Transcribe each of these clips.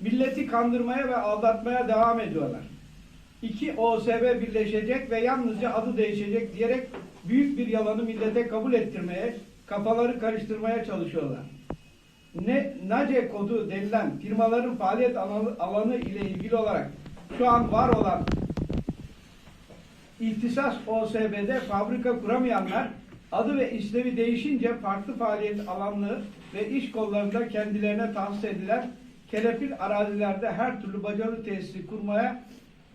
milleti kandırmaya ve aldatmaya devam ediyorlar. İki OSB birleşecek ve yalnızca adı değişecek diyerek büyük bir yalanı millete kabul ettirmeye, kafaları karıştırmaya çalışıyorlar. Ne NACE kodu denilen firmaların faaliyet alanı, ile ilgili olarak şu an var olan İhtisas OSB'de fabrika kuramayanlar adı ve işlevi değişince farklı faaliyet alanlığı ve iş kollarında kendilerine tahsis edilen kelepir arazilerde her türlü bacalı tesisi kurmaya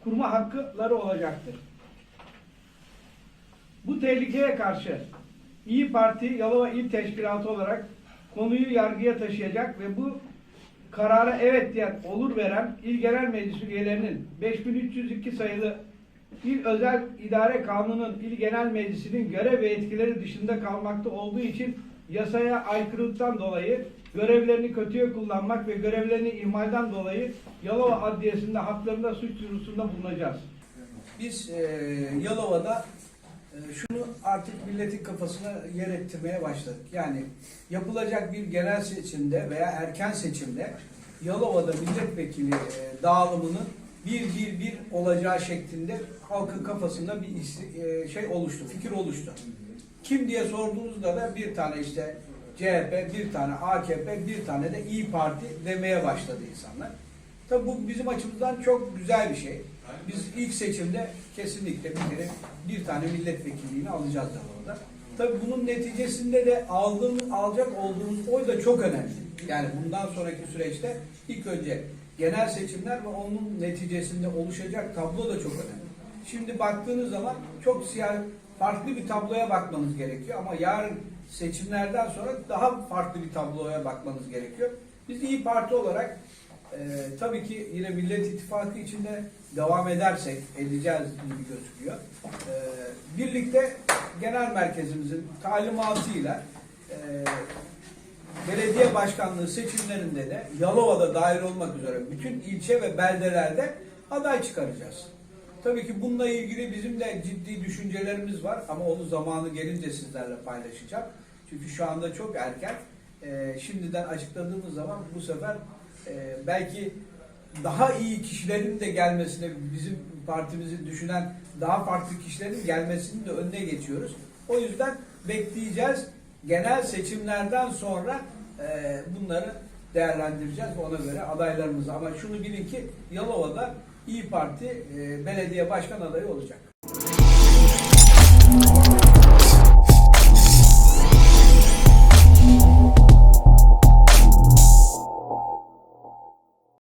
kurma hakları olacaktır. Bu tehlikeye karşı İyi Parti Yalova İl Teşkilatı olarak konuyu yargıya taşıyacak ve bu karara evet diyen olur veren İl Genel Meclis üyelerinin 5302 sayılı İl Özel İdare Kanunu'nun İl Genel Meclisi'nin görev ve yetkileri dışında kalmakta olduğu için yasaya aykırılıktan dolayı görevlerini kötüye kullanmak ve görevlerini ihmalden dolayı Yalova Adliyesi'nde haklarında suç duyurusunda bulunacağız. Biz e, Yalova'da e, şunu artık milletin kafasına yer ettirmeye başladık. Yani yapılacak bir genel seçimde veya erken seçimde Yalova'da milletvekili e, dağılımının bir bir bir olacağı şeklinde halkın kafasında bir e, şey oluştu, fikir oluştu. Kim diye sorduğunuzda da bir tane işte CHP, bir tane AKP, bir tane de İyi Parti demeye başladı insanlar. Tabii bu bizim açımızdan çok güzel bir şey. Biz ilk seçimde kesinlikle bir kere bir tane milletvekilliğini alacağız Yalova'da. Tabii bunun neticesinde de aldığımız, alacak olduğumuz oy da çok önemli. Yani bundan sonraki süreçte ilk önce genel seçimler ve onun neticesinde oluşacak tablo da çok önemli. Şimdi baktığınız zaman çok siyah, farklı bir tabloya bakmanız gerekiyor ama yarın seçimlerden sonra daha farklı bir tabloya bakmanız gerekiyor. Biz İyi Parti olarak e, tabii ki yine Millet İttifakı içinde devam edersek edeceğiz gibi gözüküyor. E, birlikte genel merkezimizin talimatıyla e, belediye başkanlığı seçimlerinde de Yalova'da dahil olmak üzere bütün ilçe ve beldelerde aday çıkaracağız. Tabii ki bununla ilgili bizim de ciddi düşüncelerimiz var ama onu zamanı gelince sizlerle paylaşacağım. Çünkü şu anda çok erken. Ee, şimdiden açıkladığımız zaman bu sefer e, belki daha iyi kişilerin de gelmesine bizim partimizi düşünen daha farklı kişilerin gelmesinin de önüne geçiyoruz. O yüzden bekleyeceğiz. Genel seçimlerden sonra e, bunları değerlendireceğiz ona göre adaylarımızı. Ama şunu bilin ki Yalova'da İyi Parti e, belediye başkan adayı olacak.